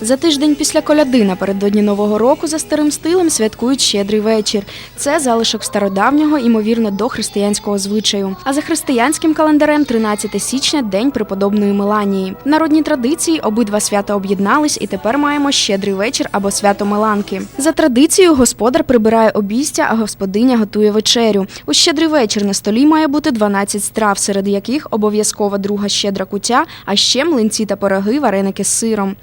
За тиждень після коляди напередодні нового року за старим стилем святкують щедрий вечір. Це залишок стародавнього, ймовірно, дохристиянського звичаю. А за християнським календарем 13 січня день преподобної Меланії. В народній традиції обидва свята об'єднались, і тепер маємо щедрий вечір або свято Меланки. За традицією, господар прибирає обійстя, а господиня готує вечерю. У щедрий вечір на столі має бути 12 страв, серед яких обов'язкова друга щедра кутя, а ще млинці та пироги, вареники з сиром.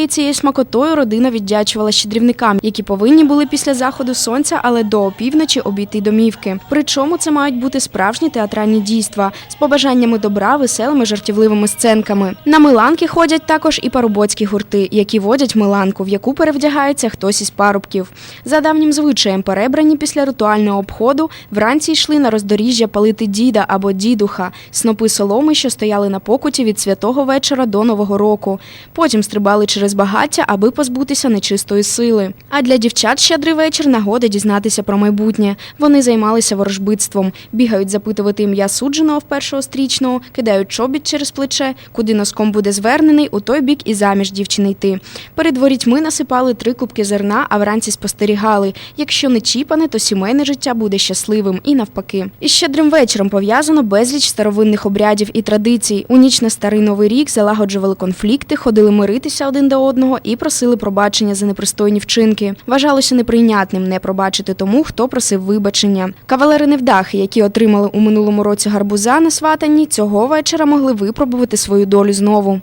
Усією цією смакотою родина віддячувала щедрівникам, які повинні були після заходу сонця, але до опівночі обійти домівки. Причому це мають бути справжні театральні дійства з побажаннями добра, веселими жартівливими сценками. На миланки ходять також і парубоцькі гурти, які водять миланку, в яку перевдягається хтось із парубків. За давнім звичаєм, перебрані після ритуального обходу, вранці йшли на роздоріжжя палити діда або дідуха, снопи соломи, що стояли на покуті від святого вечора до нового року. Потім стрибали через багаття, аби позбутися нечистої сили. А для дівчат щедрий вечір нагода дізнатися про майбутнє. Вони займалися ворожбитством, бігають запитувати ім'я судженого в першого стрічного, кидають чобіт через плече, куди носком буде звернений, у той бік і заміж дівчини йти. Перед ворітьми насипали три кубки зерна, а вранці спостерігали. Якщо не чіпане, то сімейне життя буде щасливим і навпаки. Із щедрим вечором пов'язано безліч старовинних обрядів і традицій. У ніч на старий новий рік залагоджували конфлікти, ходили миритися один до одного і просили пробачення за непристойні вчинки. Вважалося неприйнятним не пробачити тому, хто просив вибачення. Кавалери невдахи, які отримали у минулому році гарбуза на сватанні, цього вечора могли випробувати свою долю знову.